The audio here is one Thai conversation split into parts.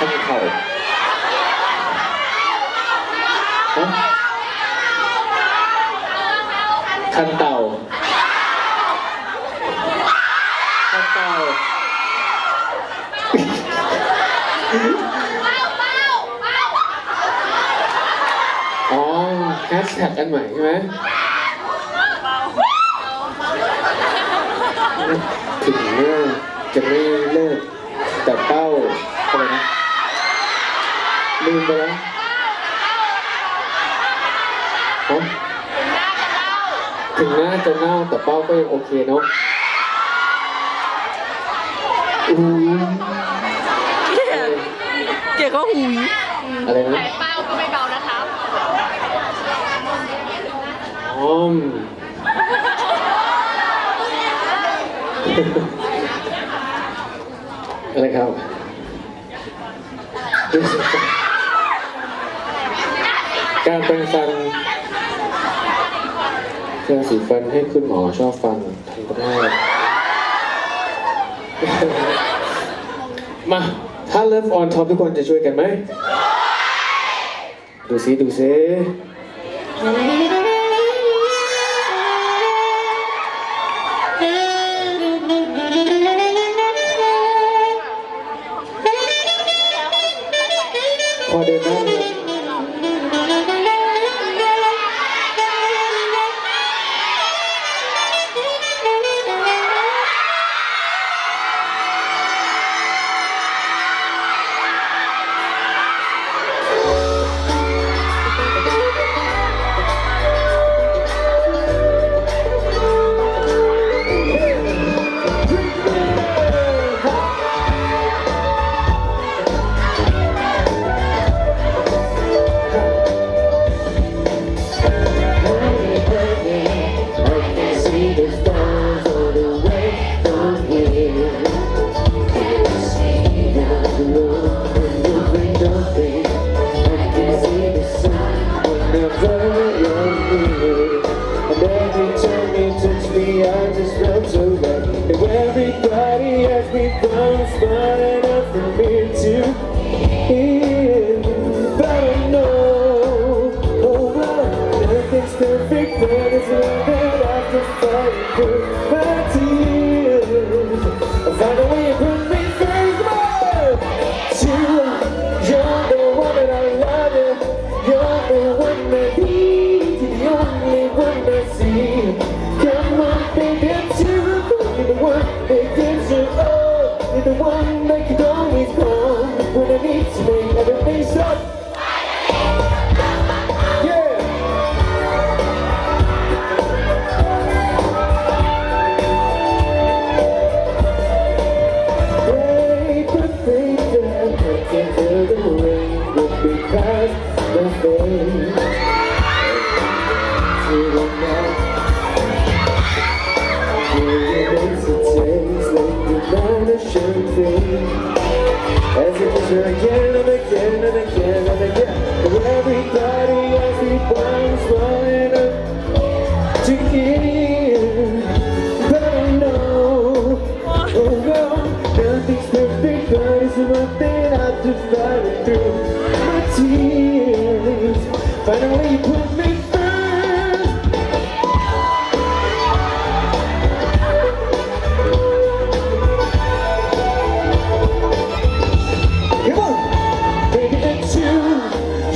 คันเข่าฮะคันเต่าคันเต่าอ๋อแฮชแท็กกันใหม่ใช่ไหมถึงแม้จะไม่เลิกแต่เป้าอะไรนะ ลืมไปแล้วฮะถึงหน้าจะเน่าแต่เป้าก็ยังโอเคเนาะอู้เกียร์ก็หุยอะไรนะ เป้าก็ไม่เบานะครับอ้อมอะไรครับ การไปฟันเครื่องสีฟันให้คุณหมอชอบฟังทำก็ได้มา ถ้าเริ่มออนท็อปทุกคนจะช่วยกันไหม ดูซิดูซิ become smart enough for me to oh nothing's perfect, but it's all that I one tears, finally you put me first. Come on, baby, it's you.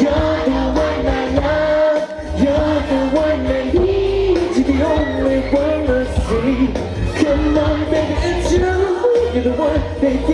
You're the one I love. You're the one need. You're the only one I see. Come on, baby, it's you. You're the one that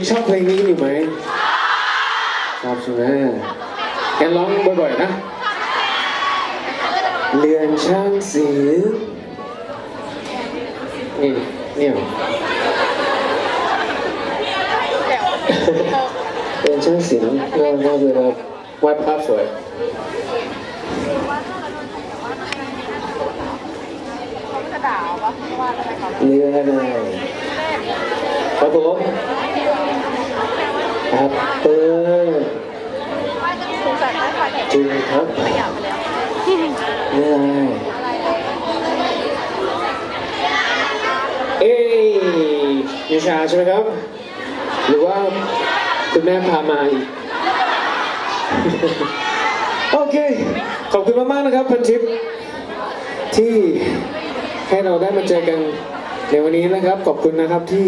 ยังชอบเพลงนี้อยู่ไหมชอบใช่ไหมงั้นร้องบ่อยๆนะ เรือนช่างสีนี่เนี่ยเรือนช่างสีน้ำเงินมากเลยครับวาดภาพสวยเรืออะไรครับผม แอปเปิ้ลจริงครับเรืออะไรเอ้ยนิชาใช่ไหมครับ หรือว่าคุณแม่พามาอีก โอเค ขอบคุณมากๆนะครับพันทิพย์ที่ให้เราได้มาเจอกันในวันนี้นะครับ ขอบคุณนะครับที่